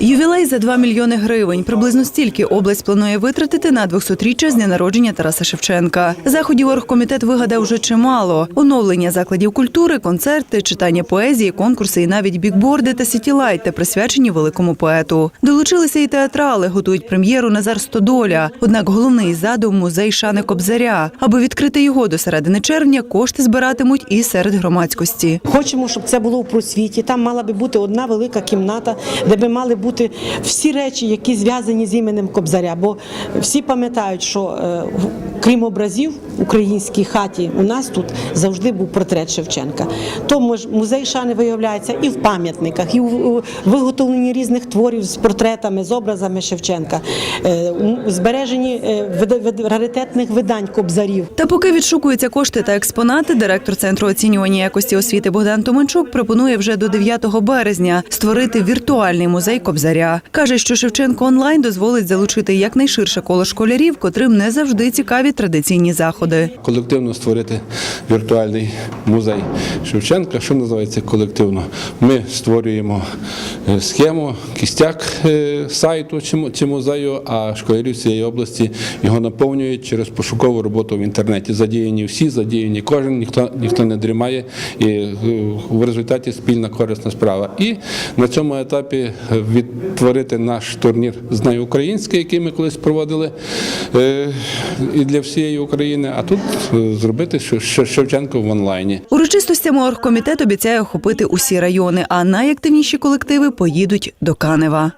Ювілей за 2 мільйони гривень. Приблизно стільки область планує витратити на 200-річчя з дня народження Тараса Шевченка. Заходів оргкомітет вигадав вже чимало: оновлення закладів культури, концерти, читання поезії, конкурси і навіть бікборди та сітілайти, присвячені великому поету. Долучилися і театрали, готують прем'єру Назар Стодоля. Однак головний задум музей Шани Кобзаря. Аби відкрити його до середини червня, кошти збиратимуть і серед громадськості. Хочемо, щоб це було у просвіті. Там мала би бути одна велика кімната, де би мали бути всі речі, які зв'язані з іменем Кобзаря. Бо всі пам'ятають, що е, крім образів в українській хаті, у нас тут завжди був портрет Шевченка. Тому ж музей шани виявляється і в пам'ятниках, і в виготовленні різних творів з портретами, з образами Шевченка, е, збереженні е, раритетних видань кобзарів. Та поки відшукуються кошти та експонати, директор центру оцінювання якості освіти Богдан Томенчук пропонує вже до 9 березня створити віртуальний музей Кобзаря. Каже, що Шевченко онлайн дозволить залучити якнайширше коло школярів, котрим не завжди цікаві традиційні заходи. колективно створити віртуальний музей Шевченка. Що називається колективно? Ми створюємо схему, кістяк е, сайту чи му- чи музею, а школярі цієї області його наповнюють через пошукову роботу в інтернеті. Задіяні всі, задіяні кожен, ніхто ніхто не дрімає, і е, в результаті спільна корисна справа. І на цьому етапі е, відтворити наш турнір «Знай українське, який ми колись проводили е, і для всієї України, а тут е, зробити Шевченко в онлайні. Урочистостями оргкомітет обіцяє охопити усі райони, а найактивніші колективи поїдуть до Канева.